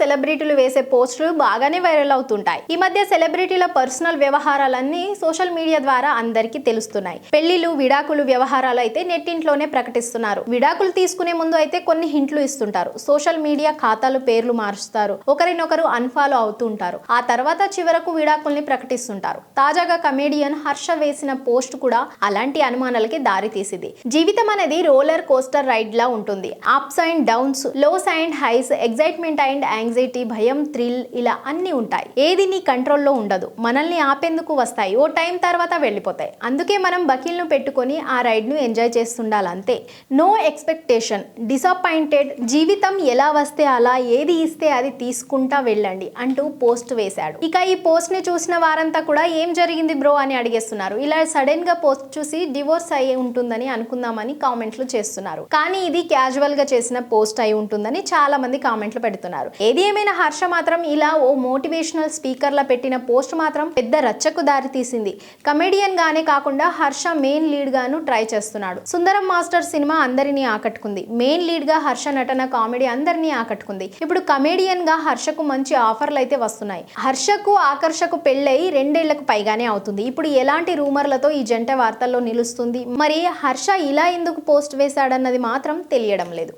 సెలబ్రిటీలు వేసే పోస్టులు బాగానే వైరల్ అవుతుంటాయి. ఈ మధ్య సెలబ్రిటీల పర్సనల్ వ్యవహారాలన్నీ సోషల్ మీడియా ద్వారా అందరికీ తెలుస్తున్నాయి. పెళ్ళిలు విడాకులు వ్యవహారాలు అయితే నెట్టింట్లోనే ప్రకటిస్తున్నారు. విడాకులు తీసుకునే ముందు అయితే కొన్ని హింట్లు ఇస్తుంటారు. సోషల్ మీడియా ఖాతాలు పేర్లు మారుస్తారు ఒకరినొకరు అన్ఫాలో అవుతుంటారు. ఆ తర్వాత చివరకు విడాకుల్ని ప్రకటిస్తుంటారు. తాజాగా కమేడియన్ హర్ష వేసిన పోస్ట్ కూడా అలాంటి అనుమానాలకి దారితీసింది. జీవితం అనేది రోలర్ కోస్టర్ రైడ్ లా ఉంటుంది. Ups and downs lows and highs excitement and anxiety భయం థ్రిల్ ఇలా అన్నీ ఉంటాయి. ఏది నీ కంట్రోల్లో ఉండదు. మనల్ని ఆపేందుకు వస్తాయి. ఓ టైం తర్వాత వెళ్ళిపోతాయి. అందుకే మనం బకీల్ను పెట్టుకొని ఆ రైడ్ను ఎంజాయ్ చేస్తుండాలి అంతే నో ఎక్స్పెక్టేషన్. డిసప్పాయింటెడ్. జీవితం ఎలా వస్తే అలా ఏది ఇస్తే అది తీసుకుంటా వెళ్ళండి అంటూ పోస్ట్ వేశాడు. ఇక ఈ పోస్ట్ని చూసిన వారంతా కూడా ఏం జరిగింది బ్రో అని అడిగేస్తున్నారు. ఇలా సడన్గా పోస్ట్ చూసి డివోర్స్ అయి ఉంటుందని అనుకుందామని కామెంట్లు చేస్తున్నారు. కానీ ఇది క్యాజువల్గా చేసిన పోస్ట్ అయి ఉంటుందని చాలా మంది కామెంట్లు పెడుతున్నారు. ఏది ఏమైనా హర్ష మాత్రం ఇలా ఓ మోటివేషనల్ స్పీకర్లా పెట్టిన పోస్ట్ మాత్రం పెద్ద రచ్చకు దారి తీసింది కమెడియన్ గానే కాకుండా హర్ష మెయిన్ లీడ్ గాను ట్రై చేస్తున్నాడు. సుందరం మాస్టర్ సినిమా అందరినీ ఆకట్టుకుంది. మెయిన్ లీడ్గా హర్ష నటన కామెడీ అందరినీ ఆకట్టుకుంది. ఇప్పుడు కమెడియన్గా హర్షకు మంచి ఆఫర్లు అయితే వస్తున్నాయి. హర్షకు ఆకర్షకు పెళ్ళై రెండేళ్ళకు పైగానే అవుతుంది. ఇప్పుడు ఎలాంటి రూమర్లతో ఈ జంట వార్తల్లో నిలుస్తుంది? మరి హర్ష ఇలా ఎందుకు పోస్ట్ వేశాడన్నది మాత్రం తెలియడం లేదు.